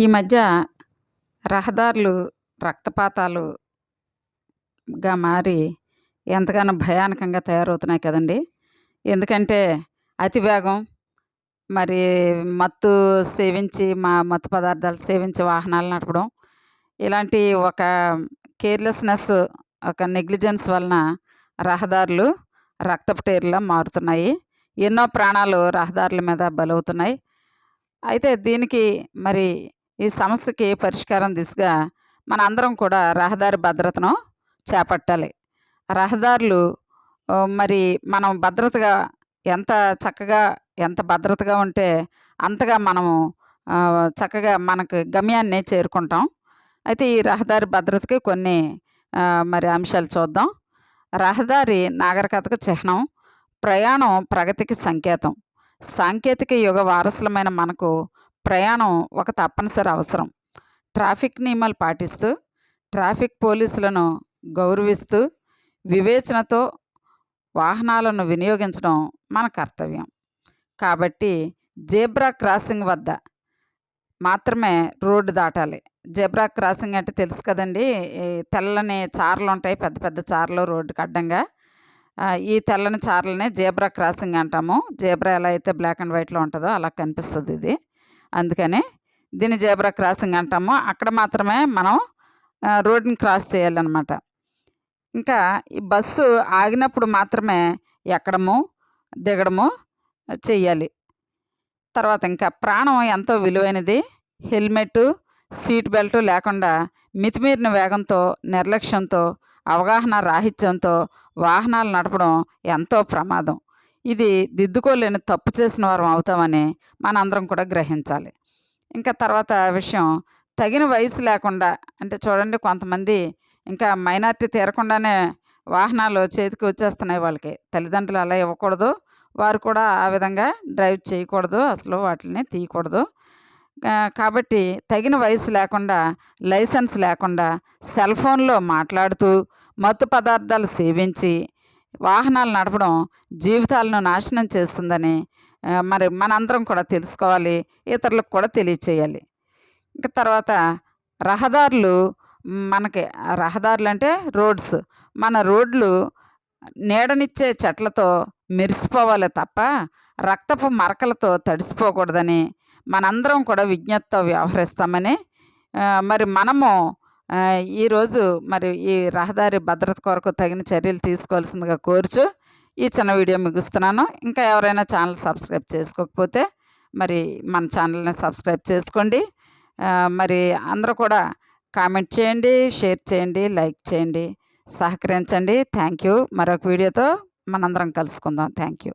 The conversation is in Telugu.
ఈ మధ్య రహదారులు రక్తపాతాలుగా మారి ఎంతగానో భయానకంగా తయారవుతున్నాయి కదండి. ఎందుకంటే అతివేగం మరి మత్తు సేవించి మా మత్తు పదార్థాలు సేవించి వాహనాలు నడపడం ఇలాంటి ఒక కేర్లెస్నెస్ ఒక నెగ్లిజెన్స్ వలన రహదారులు రక్తపు టేరులా మారుతున్నాయి. ఎన్నో ప్రాణాలు రహదారుల మీద బలవుతున్నాయి. అయితే దీనికి మరి ఈ సమస్యకి పరిష్కారం దిశగా మన అందరం కూడా రహదారి భద్రతను చేపట్టాలి. రహదారులు మరి మనం భద్రతగా ఎంత చక్కగా ఎంత భద్రతగా ఉంటే అంతగా మనము చక్కగా మనకు గమ్యాన్ని చేరుకుంటాం. అయితే ఈ రహదారి భద్రతకి కొన్ని మరి అంశాలు చూద్దాం. రహదారి నాగరికతకు చిహ్నం ప్రయాణం ప్రగతికి సంకేతం. సాంకేతిక యుగ వారసులమైన మనకు ప్రయాణం ఒక తప్పనిసరి అవసరం. ట్రాఫిక్ నియమాలు పాటిస్తూ ట్రాఫిక్ పోలీసులను గౌరవిస్తూ వివేచనతో వాహనాలను వినియోగించడం మన కర్తవ్యం. కాబట్టి జేబ్రా క్రాసింగ్ వద్ద మాత్రమే రోడ్డు దాటాలి. జెబ్రా క్రాసింగ్ అంటే తెలుసు కదండి తెల్లని చారలు ఉంటాయి పెద్ద పెద్ద చార్లు రోడ్డుకి అడ్డంగా ఈ తెల్లని చార్లనే జేబ్రా క్రాసింగ్ అంటాము. జేబ్రా ఎలా అయితే బ్లాక్ అండ్ వైట్లో ఉంటుందో అలా కనిపిస్తుంది ఇది. అందుకని దీన్ని జేబ్రా క్రాసింగ్ అంటాము. అక్కడ మాత్రమే మనం రోడ్ని క్రాస్ చేయాలన్నమాట. ఇంకా ఈ బస్సు ఆగినప్పుడు మాత్రమే ఎక్కడము దిగడము చెయ్యాలి. తర్వాత ఇంకా ప్రాణం ఎంతో విలువైనది. హెల్మెట్ సీట్ బెల్ట్ లేకుండా మితిమీరిన వేగంతో నిర్లక్ష్యంతో అవగాహన రాహిత్యంతో వాహనాలు నడపడం ఎంతో ప్రమాదం. ఇది దిద్దుకోలేని తప్పు చేసిన వారం అవుతామని మనందరం కూడా గ్రహించాలి. ఇంకా తర్వాత విషయం తగిన వయసు లేకుండా అంటే చూడండి కొంతమంది ఇంకా మైనార్టీ తీరకుండానే వాహనాలు చేతికి వచ్చేస్తున్నాయి వాళ్ళకి. తల్లిదండ్రులు అలా ఇవ్వకూడదు. వారు కూడా ఆ విధంగా డ్రైవ్ చేయకూడదు. అసలు వాటిని తీయకూడదు. కాబట్టి తగిన వయసు లేకుండా లైసెన్స్ లేకుండా సెల్ ఫోన్లో మాట్లాడుతూ మత్తు పదార్థాలు సేవించి వాహనాలు నడపడం జీవితాలను నాశనం చేస్తుందని మరి మనందరం కూడా తెలుసుకోవాలి ఇతరులకు కూడా తెలియచేయాలి. ఇంకా తర్వాత రహదారులు మనకి రహదారులు అంటే రోడ్స్. మన రోడ్లు నీడనిచ్చే చెట్లతో మెరిసిపోవాలి తప్ప రక్తపు మరకలతో తడిసిపోకూడదని మనందరం కూడా విజ్ఞతతో వ్యవహరిస్తామని మరి మనము ఈరోజు మరి ఈ రహదారి భద్రత కొరకు తగిన చర్యలు తీసుకోవాల్సిందిగా కోరుచు ఈ చిన్న వీడియో ముగిస్తున్నాను. ఇంకా ఎవరైనా ఛానల్ సబ్స్క్రైబ్ చేసుకోకపోతే మరి మన ఛానల్ని సబ్స్క్రైబ్ చేసుకోండి. మరి అందరూ కూడా కామెంట్ చేయండి షేర్ చేయండి లైక్ చేయండి సహకరించండి. Thank you. మరొక వీడియోతో మనందరం కలుసుకుందాం. Thank you.